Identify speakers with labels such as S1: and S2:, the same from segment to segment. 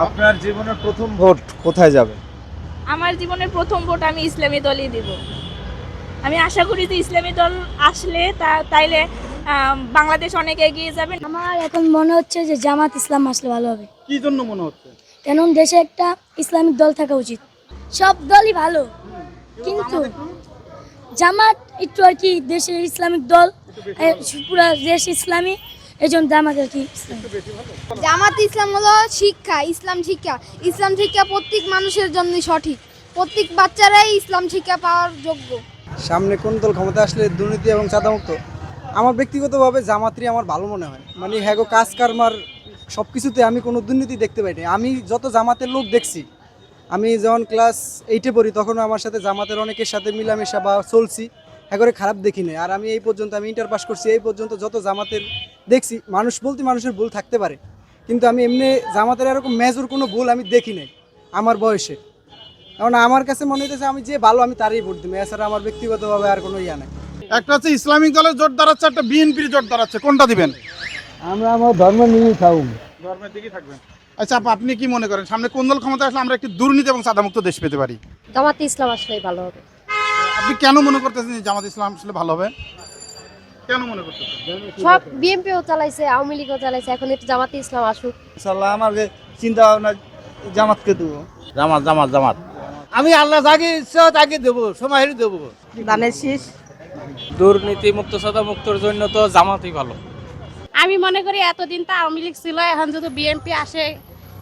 S1: আপনার জীবনের প্রথম ভোট কোথায় যাবে?
S2: আমার জীবনের প্রথম ভোট আমি ইসলামী দলই দিব। আমি আশা করি যে ইসলামী দল আসলে তা তাইলে বাংলাদেশ অনেক এগিয়ে যাবে।
S3: আমার এখন মনে হচ্ছে যে জামাত ইসলাম আসলে ভালো হবে।
S4: কি জন্য মনে হচ্ছে?
S3: কেন দেশে একটা ইসলামিক দল থাকা উচিত। সব দলই ভালো কিন্তু জামাত একটু আর কি দেশের ইসলামিক দল পুরা দেশ ইসলামী। এই জন্য জামাত কি
S5: জামাত ইসলাম হলো শিক্ষা ইসলাম শিক্ষা। ইসলাম শিক্ষা প্রত্যেক মানুষের জন্য সঠিক। প্রত্যেক বাচ্চারাই ইসলাম শিক্ষা পাওয়ার যোগ্য।
S6: সামনে কোন দল ক্ষমতা আসলে দুর্নীতি এবং চাঁদামুক্ত। আমার ব্যক্তিগতভাবে জামাতরি আমার ভালো মনে হয়। মানে হ্যাঁ গো কাজ কারমার সব কিছুতে আমি কোনো দুর্নীতি দেখতে পাইনি আমি যত জামাতের লোক দেখছি আমি যখন ক্লাস এইটে পড়ি তখন আমার সাথে জামাতের অনেকের সাথে মিলামেশা বা চলছি। হ্যাঁ করে খারাপ দেখি নাই। আর আমি এই পর্যন্ত আমি ইন্টার পাস করছি এই পর্যন্ত যত জামাতের দেখছি মানুষ বলতে মানুষের ভুল থাকতে পারে। কিন্তু আমি এমনি জামাতের এরকম মেজর কোনো ভুল আমি দেখি নাই আমার বয়সে। কারণ আমার কাছে মনে হইতেছে আমি যে ভালো আমি তারই ভোট দিব। এছাড়া আমার ব্যক্তিগতভাবে আর কোনো ইয়া নাই।
S4: একটা হচ্ছে ইসলামিক দলের জোট দাঁড়াচ্ছে একটা বিএনপির জোট দাঁড়াচ্ছে। কোনটা দিবেন?
S6: আমরা আমার ধর্ম নিয়েই থাকুন।
S4: ধর্মের দিকেই থাকবেন। আচ্ছা আপনি কি মনে করেন? সামনে কোন দল ক্ষমতা আসলে আমরা একটি দুর্নীতি এবং সাদামুক্ত দেশ পেতে পারি?
S7: জামাত ইসলাম আসলেই ভালো হবে।
S4: আপনি কেন মনে করতেছেন যে জামাত ইসলাম আসলে ভালো হবে? কেন মনে করতেছেন?
S7: সব বিএনপিও চালাইছে আওয়ামী লীগও চালাইছে এখন একটু জামাতে ইসলাম আসুক।
S1: ইনশাল্লাহ আমার চিন্তা ভাবনা জামাতকে দেবো।
S8: জামাত জামাত জামাত। আমি আল্লাহ যাকে ইচ্ছা তাকে দেবো সময় দেবো।
S7: শীষ।
S8: দুর্নীতি মুক্ত সাদা মুক্তর জন্য তো জামাতই ভালো।
S9: আমি মনে করি এতদিন তো আওয়ামী লীগ ছিল এখন যদি বিএনপি আসে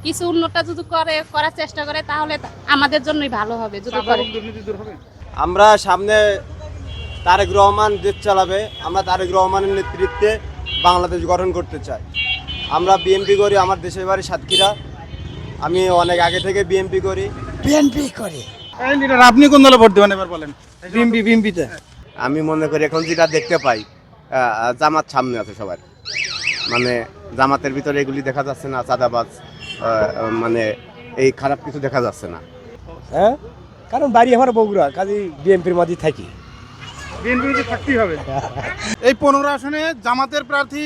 S9: কিছু উন্নত যদি করে করার চেষ্টা করে তাহলে আমাদের জন্যই ভালো হবে যদি করে।
S4: সাধারণ দুর্নীতি দূর হবে?
S10: আমরা সামনে তারেক রহমান দেশ চালাবে আমরা তারেক রহমানের নেতৃত্বে বাংলাদেশ গঠন করতে চাই। আমরা বিএমপি করি আমার দেশের বাড়ি সাতক্ষীরা। আমি অনেক আগে থেকে বিএমপি করি।
S6: বিএনপি করি।
S4: আপনি কোন দলে ভোট দেবেন এবার বলেন।
S6: বিএনপি বিএনপিতে।
S10: আমি মনে করি এখন যেটা দেখতে পাই জামাত সামনে আছে সবার। মানে জামাতের ভিতরে এগুলি দেখা যাচ্ছে না চাঁদাবাজ মানে এই খারাপ কিছু দেখা যাচ্ছে না।
S6: হ্যাঁ? কারণ বাড়ি আমার বগুড়া কাজে বিএনপির মধ্যে থাকি।
S4: বিএনপি থাকতেই হবে। এই পনেরো আসনে জামাতের প্রার্থী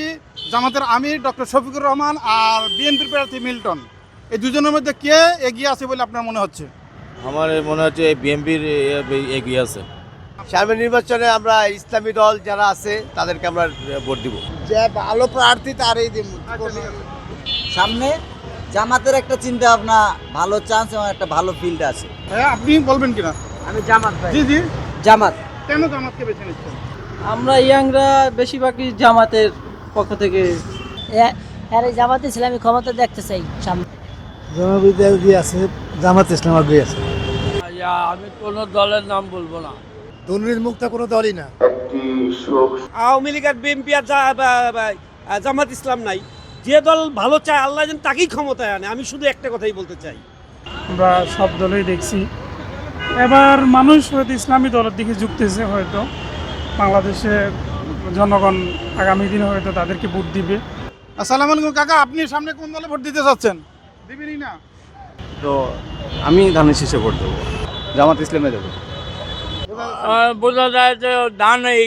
S4: জামাতের আমির ডক্টর শফিকুর রহমান আর বিএনপির প্রার্থী মিল্টন। এই দুজনের মধ্যে কে এগিয়ে আছে বলে আপনার মনে হচ্ছে?
S8: আমার মনে হচ্ছে এই বিএনপির এগিয়ে আছে।
S10: সামনের নির্বাচনে আমরা ইসলামী দল যারা আছে তাদেরকে আমরা ভোট দিব।
S6: যে ভালো প্রার্থী তারই দিব
S1: সামনে জামাতের একটা চিন্তা ভাবনা ভালো চান্স এবং একটা ভালো ফিল্ড আছে।
S4: হ্যাঁ আপনি বলবেন কিনা?
S6: আমি জামাত ভাই।
S4: জি জি।
S6: জামাত।
S4: কেন জামাতকে বেছে নিচ্ছেন?
S6: আমরা ইয়াংরা বেশিরভাগই জামাতের পক্ষ থেকে
S3: হ্যাঁ জামাত ইসলামী ক্ষমতা দেখতে চাই সামনে।
S6: জনবিদ্যালয় আছে জামাত ইসলাম আগ্রহী আছে।
S8: আমি কোনো দলের নাম বলব না।
S6: দুর্নীতি মুক্ত কোনো দলই না।
S8: আওয়ামী লীগ আর বিএনপি আর জামাত ইসলাম নাই। যে দল ভালো চায় আল্লাহ যেন তাকেই ক্ষমতায় আনে। আমি শুধু একটা কথাই বলতে চাই।
S11: আমরা সব দলেই দেখছি এবার মানুষ হয়তো ইসলামী দলের দিকে ঝুঁকতেছে হয়তো। বাংলাদেশে জনগণ আগামী দিনে হয়তো তাদেরকে ভোট দিবে।
S4: আসসালামু আলাইকুম কাকা আপনি সামনে কোন দলে ভোট দিতে চাচ্ছেন দিবেনই না।
S1: তো আমি ধানের শীষে ভোট দেবো। জামাত ইসলামে দেবো।
S8: বোঝা যায় যে দান এই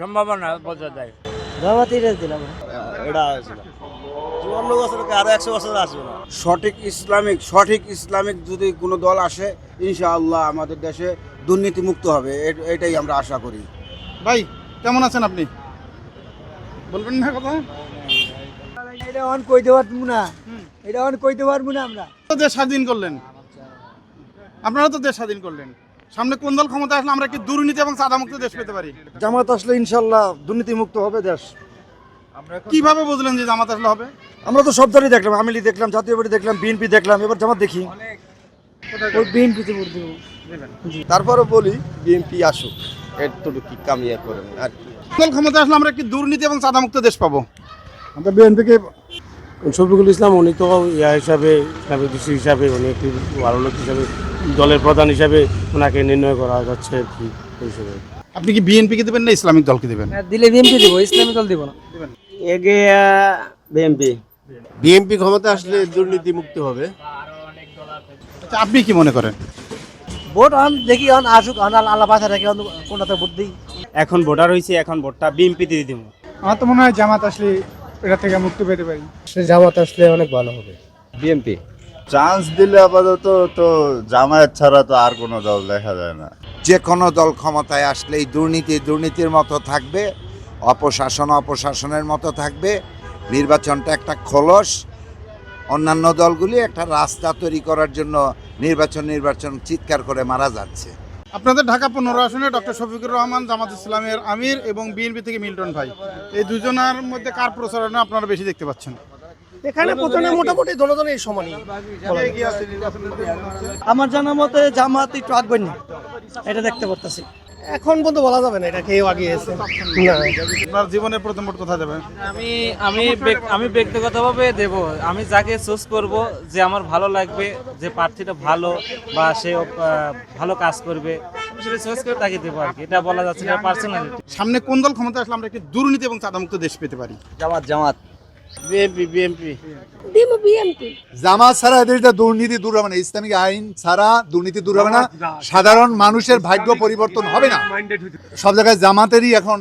S8: সম্ভাবনা বোঝা যায়।
S6: দিলাম।
S10: এটা চুয়ান্ন আরও একশো বছর আসবে না।
S6: সঠিক ইসলামিক সঠিক ইসলামিক যদি কোনো দল আসে ইনশাআল্লাহ আমাদের দেশে দুর্নীতি মুক্ত হবে। এটাই আমরা আশা করি।
S4: ভাই কেমন আছেন আপনি? বলবেন না কথা?
S6: এটা অন কইতে পারব না। এটা অন কইতে পারব না আমরা।
S4: তো দেশ স্বাধীন করলেন। আপনারা তো দেশ স্বাধীন করলেন। সামনে কোন দল ক্ষমতা আসলে আমরা কি দুর্নীতি এবং সাদামুক্ত দেশ পেতে পারি?
S6: জামাত আসলে ইনশাল্লাহ দুর্নীতি মুক্ত হবে দেশ।
S4: কীভাবে বুঝলেন যে জামাত আসলে হবে?
S6: আমরা তো সব দলই দেখলাম আমিলি দেখলাম জাতীয় পার্টি দেখলাম বিএনপি দেখলাম এবার জামাত দেখি। ওই বিএনপিতে ভোট দেবো।
S10: তারপরও বলি বিএনপি আসুক এর কি কামিয়া করেন আর কি।
S4: কোন ক্ষমতা আসলে আমরা কি দুর্নীতি এবং সাদামুক্ত দেশ পাবো?
S6: আমরা বিএনপিকে
S11: শফিকুল ইসলাম উনি তো ইয়া হিসাবে ইসলামিক দৃষ্টি হিসাবে উনি একটি ভালো লোক হিসাবে দলের প্রধান হিসাবে ওনাকে নির্ণয় করা যাচ্ছে আর কি হিসেবে
S4: আপনি কি বিএনপি কে দেবেন না ইসলামিক দলকে দেবেন?
S6: দিলে বিএনপি দেবো ইসলামী দল দিব না।
S10: এগিয়ে বিএনপি। বিএনপি ক্ষমতা আসলে দুর্নীতি মুক্ত হবে।
S4: আচ্ছা আপনি কি মনে করেন?
S6: ভোট অন দেখি অন আসুক অন আল্লাহ বাসা রাখি অন কোনটাতে ভোট দিই।
S8: এখন ভোটার হয়েছে এখন ভোটটা বিএনপিতে দিয়ে দিব
S11: আমার তো মনে হয় জামাত আসলে এটা থেকে মুক্তি পেতে পারি।
S6: সে জামাত আসলে অনেক ভালো হবে।
S10: বিএনপি?
S12: চান্স দিলে আপাতত তো জামায়াত ছাড়া তো আর কোনো দল দেখা যায় না।
S13: যে কোনো দল ক্ষমতায় আসলেই দুর্নীতি দুর্নীতির মতো থাকবে অপশাসন অপশাসনের মতো থাকবে নির্বাচনটা একটা খোলস। অন্যান্য দলগুলি একটা রাস্তা তৈরি করার জন্য নির্বাচন নির্বাচন চিৎকার করে মারা যাচ্ছে।
S4: আপনাদের ঢাকা পনেরো আসনে ডক্টর শফিকুর রহমান জামাত ইসলামের আমির এবং বিএনপি থেকে মিল্টন ভাই। এই দুজনের মধ্যে কার প্রচারণা আপনারা বেশি দেখতে পাচ্ছেন?
S14: এখানে প্রথমে মোটামুটি দলদলের সমানই
S4: মনে।
S14: আমার জানা মতে জামাত একটু আগ্রহী না এটা দেখতে পারতেছি। এখন পর্যন্ত বলা যাবে না এটা কেউ আগিয়েছে না।
S4: আপনার জীবনের প্রথম ভোট কোথায় যাবে
S1: আমি আমি আমি ব্যক্তিগতভাবে দেব। আমি যাকে চুজ করব যে আমার ভালো লাগবে যে প্রার্থীটা ভালো বা সে ভালো কাজ করবে সেটা চয়েস করে তাকে দেবো আর কি। এটা বলা যাচ্ছে না পার্সোনালিটি
S4: সামনে কোন দল ক্ষমতা আসলে আমরা একটি দুর্নীতি এবং চাঁদামুক্ত দেশ পেতে পারি?
S15: জামাত জামাত।
S1: বিএনপি। বিএনপি।
S12: জামাত ছাড়া দেশটা দুর্নীতি দূর হবে না। ইসলামিক আইন ছাড়া দুর্নীতি দূর হবে না। সাধারণ মানুষের ভাগ্য পরিবর্তন হবে না। সব জায়গায় জামাতেরই এখন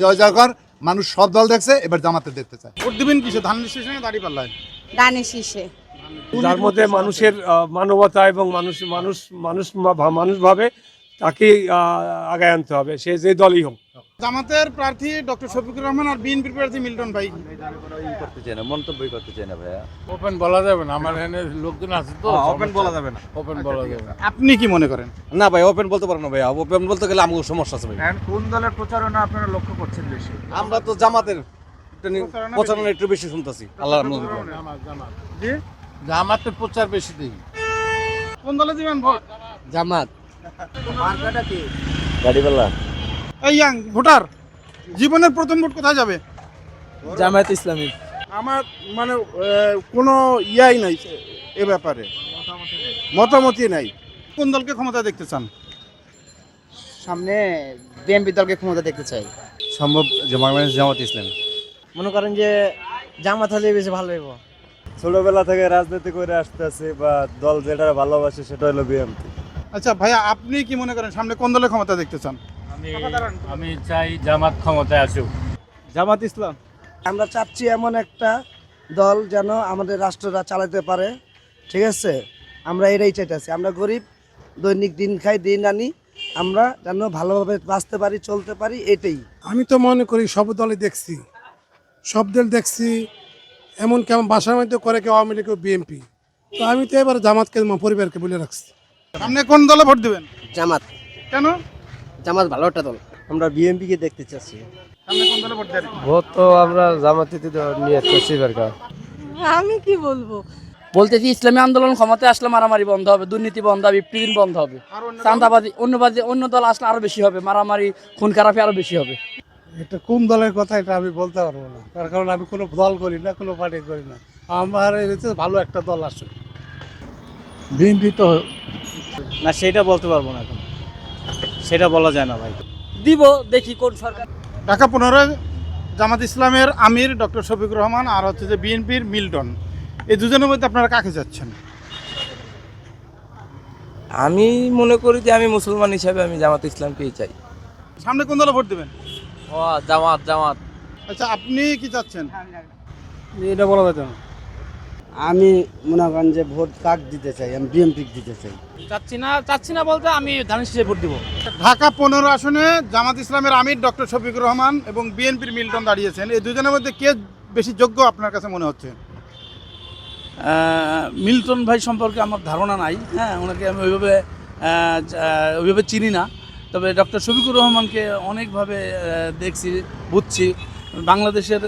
S12: জয় জয়কার। মানুষ সব দল দেখছে এবার জামাতে দেখতে চায়।
S4: ভোট দিবেন কিসে? ধান স্টেশনে দাঁড়িয়ে পাল্লায়
S2: ডানে শীষে।
S11: যার মধ্যে মানুষের আহ, মানবতা এবং মানুষ মানুষ মানুষ মানুষ ভাবে তাকেই আহ, আগায় আনতে হবে। সে যে দলই হোক।
S4: জামাতের প্রার্থী ডক্টর শফিকুর রহমান আর বিএনপির প্রার্থী মিল্টন ভাই।
S15: করতে চাই না মন্তব্যই করতে চাই না ভাইয়া?
S11: ওপেন বলা যাবে না আমার এখানে লোকজন আছে তো
S1: ওপেন বলা যাবে না।
S11: ওপেন বলা যাবে না।
S4: আপনি কি মনে করেন?
S1: না ভাই ওপেন বলতে পারেন না ভাই ওপেন বলতে গেলে আমার সমস্যা আছে ভাই
S15: কোন দলের প্রচারণা আপনারা লক্ষ্য করছেন বেশি?
S1: আমরা তো জামাতের
S4: প্রচারণা
S1: একটু বেশি শুনতেছি। আল্লাহ
S4: জি?
S11: জামাতের প্রচার বেশি দিই
S4: কোন দলে দিবেন ভোট?
S14: জামাত
S15: গাড়িওয়ালা।
S4: এই ইয়াং ভোটার জীবনের প্রথম ভোট কোথায় যাবে?
S14: জামায়াত ইসলামী।
S11: আমার মানে কোনো ইয়াই নাই এ ব্যাপারে। মতামতই নাই।
S4: কোন দলকে ক্ষমতা দেখতে চান?
S14: সামনে বিএনপি দলকে ক্ষমতা দেখতে চাই।
S1: সম্ভব যে বাংলাদেশ জামাত ইসলাম।
S14: মনে করেন যে জামাত হলে বেশি ভালো হইব।
S16: ছোটবেলা থেকে রাজনীতি করে আসতে আসতেছে বা দল যেটা ভালোবাসে সেটা হলো বিএমপি
S4: আচ্ছা ভাইয়া আপনি কি মনে করেন সামনে কোন দলের ক্ষমতা দেখতে চান?
S11: আমি আমি চাই জামাত ক্ষমতায় আসুক।
S14: জামাত ইসলাম। আমরা চাচ্ছি এমন একটা দল যেন আমাদের রাষ্ট্রটা চালাতে পারে ঠিক আছে? আমরা এটাই চাইতেছি। আমরা গরিব দৈনিক দিন খাই দিন আনি আমরা যেন ভালোভাবে বাঁচতে পারি চলতে পারি এটাই।
S11: আমি তো মনে করি সব দলই দেখছি। সব দল দেখছি এমন কেমন বাসার মধ্যে করে কেউ আওয়ামী লীগ কেউ বিএনপি। তো আমি তো এবার জামাতকে পরিবারকে বলে রাখছি।
S4: আপনি কোন দলে ভোট দিবেন?
S14: জামাত।
S4: কেন?
S14: জামাত ভালো একটা দল। আমরা দেখতে চাচ্ছি।
S4: সামনে কোন দলে ভোট
S14: তো আমরা জামাতিতে নিয়ে চাচ্ছি
S2: আমি কি বলব?
S14: বলতেছি ইসলামী আন্দোলন ক্ষমতায় আসলে মারামারি বন্ধ হবে দুর্নীতি বন্ধ হবে প্রিন্ট বন্ধ হবে।
S4: আর অন্য দল?
S14: অন্যবাদী অন্য দল আসলে আরও বেশি হবে মারামারি খুন খারাপি আরও বেশি হবে।
S11: এটা কোন দলের কথা এটা আমি বলতে পারব না। তার কারণ আমি কোনো দল করি না কোনো পার্টি করি না। আমার এতে ভালো একটা দল আসে বিএনপি তো
S1: না সেটা বলতে পারব না এখন। সেটা বলা যায় না ভাই।
S14: দিব দেখি কোন সরকার।
S4: ঢাকা পনেরো জামাত ইসলামের আমির ডক্টর শফিক রহমান আর হচ্ছে যে বিএনপির মিল্টন। এই দুজনের মধ্যে আপনারা কাকে যাচ্ছেন
S14: আমি মনে করি যে আমি মুসলমান হিসাবে আমি জামাত ইসলামকেই চাই।
S4: সামনে কোন দলে ভোট দেবেন?
S14: ও জামাত জামাত।
S4: আচ্ছা আপনি কি চাচ্ছেন?
S11: এটা বলা যায় না।
S14: আমি মনে করেন যে ভোট কাক দিতে চাই আমি বিএনপি দিতে চাই।
S1: চাচ্ছি না চাচ্ছি না বলতে আমি ধানের শীষে ভোট দিব।
S4: ঢাকা পনেরো আসনে জামাত ইসলামের আমির ডক্টর শফিকুর রহমান এবং বিএনপির মিল্টন দাঁড়িয়েছেন। এই দুজনের মধ্যে কে বেশি যোগ্য আপনার কাছে মনে হচ্ছে?
S11: মিল্টন ভাই সম্পর্কে আমার ধারণা নাই। হ্যাঁ ওনাকে আমি ওইভাবে ওইভাবে চিনি না। তবে ডক্টর শফিকুর রহমানকে অনেকভাবে দেখছি বুঝছি। বাংলাদেশের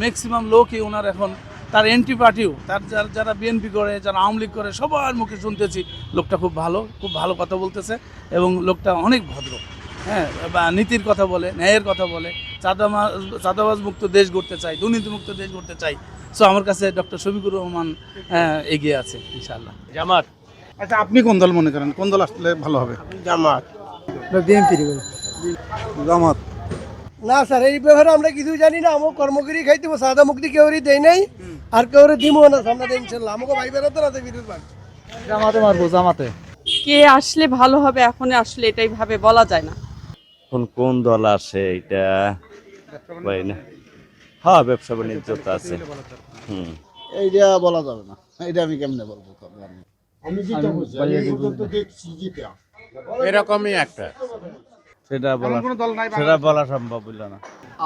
S11: ম্যাক্সিমাম লোকই ওনার এখন তার এন্টি পার্টিও তার যারা যারা বিএনপি করে যারা আওয়ামী লীগ করে সবার মুখে শুনতেছি লোকটা খুব ভালো খুব ভালো কথা বলতেছে এবং লোকটা অনেক ভদ্র। হ্যাঁ বা নীতির কথা বলে ন্যায়ের কথা বলে চাঁদাবাজ চাঁদাবাজ মুক্ত দেশ গড়তে চাই দুর্নীতিমুক্ত দেশ গড়তে চাই। সো আমার কাছে ডক্টর শফিকুর রহমান হ্যাঁ, এগিয়ে আছে ইনশাল্লাহ
S1: জামাত।
S4: আচ্ছা আপনি কোন দল মনে করেন? কোন দল আসলে ভালো হবে?
S1: জামাত।
S14: বিএনপি
S12: জামাত।
S14: না স্যার এই ব্যাপারে আমরা কিছু জানি না। আমার কর্মকরি খাইতে সাদা মুক্তি কেউরি দেয় নাই। আর কেউরি দিব না সামনে ইনশাল্লাহ। আমাকে ভাই বেরোতে না বিরোধ ভাগ।
S15: জামাতে মারবো জামাতে।
S2: কে আসলে ভালো হবে এখন আসলে এটাই ভাবে বলা যায় না।
S12: কোন কোন দল আসে এটা? না। হ্যাঁ ব্যবসা বাণিজ্য তো আছে। হুম।
S14: এইটা বলা যাবে না।
S17: এটা আমি কেমনে বলব? তবে আমি
S18: এরকমই একটা।
S8: সেটা
S14: নাই
S8: সেটা বলা সম্ভব হইল না।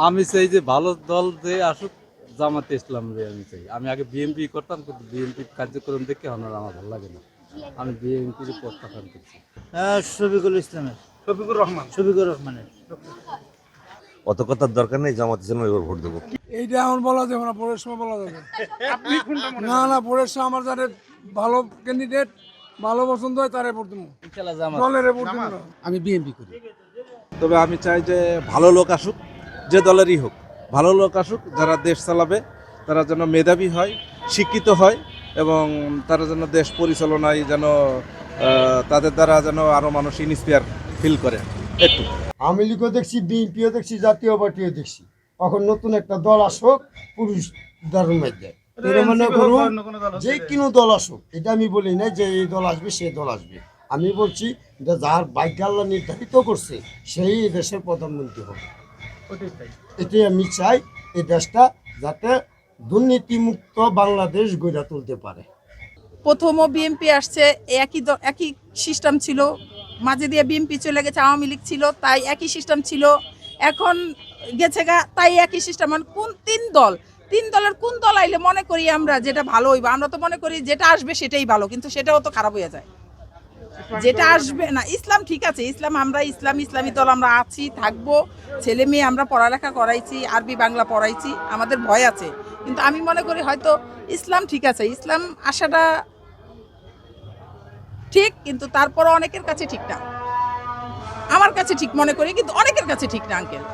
S8: আমি চাই যে ভালো দল যে আসুক জামাতে ইসলাম রে আমি চাই। আমি আগে বিএনপি করতাম কিন্তু বিএনপি কার্যক্রম দেখে আমার আমার ভালো লাগে না। আমি বিএনপির প্রত্যাখ্যান করছি।
S17: শফিকুল ইসলামের।
S14: শফিকুর রহমান।
S17: শফিকুর রহমানের।
S18: অত কথার দরকার নেই জামাত ইসলাম এবার ভোট দেবো।
S19: এইটা এখন বলা যাবে না পরের সময় বলা যাবে।
S14: আপনি কোনটা মনে
S19: না না পরের সময় আমার যারা ভালো ক্যান্ডিডেট ভালো পছন্দ হয় তারে ভোট দেবো। দলের ভোট দেবো।
S20: আমি বিএনপি করি।
S8: তবে আমি চাই যে ভালো লোক আসুক যে দলেরই হোক। ভালো লোক আসুক যারা দেশ চালাবে তারা যেন মেধাবী হয় শিক্ষিত হয় এবং তারা যেন দেশ পরিচালনায় যেন তাদের দ্বারা যেন আরও মানুষ ইন্সপায়ার ফিল করে। একটু।
S19: আওয়ামী লীগও দেখছি বিএনপিও দেখছি জাতীয় পার্টিও দেখছি। এখন নতুন একটা দল আসুক পুরুষ ধর্মের মধ্যে মনে যে কোনো দল আসুক এটা আমি বলি না যে এই দল আসবে সেই দল আসবে। আমি বলছি যে যার আল্লাহ নির্ধারিত করছে সেই দেশের প্রধানমন্ত্রী হবে। এটাই আমি চাই এই দেশটা যাতে দুর্নীতিমুক্ত বাংলাদেশ গড়ে তুলতে পারে।
S4: প্রথমও বিএমপি আসছে একই একই সিস্টেম ছিল। মাঝে দিয়ে বিএমপি চলে গেছে আওয়ামী লীগ ছিল তাই একই সিস্টেম ছিল। এখন গেছে গা তাই একই সিস্টেম। মানে কোন তিন দল তিন দলের কোন দল আইলে মনে করি আমরা যেটা ভালো হইবে আমরা তো মনে করি যেটা আসবে সেটাই ভালো কিন্তু সেটাও তো খারাপ হয়ে যায়। যেটা আসবে না। ইসলাম ঠিক আছে, ইসলাম আমরা ইসলাম, ইসলামী দল আমরা আছি, থাকব। ছেলে মেয়ে আমরা পড়ালেখা করাইছি, আরবি বাংলা পড়াইছি, আমাদের ভয় আছে। কিন্তু আমি মনে করি হয়তো ইসলাম ঠিক আছে, ইসলাম আসাটা ঠিক, কিন্তু তারপরও অনেকের কাছে ঠিক না। আমার কাছে ঠিক মনে করি, কিন্তু অনেকের কাছে ঠিক না, আঙ্কেল।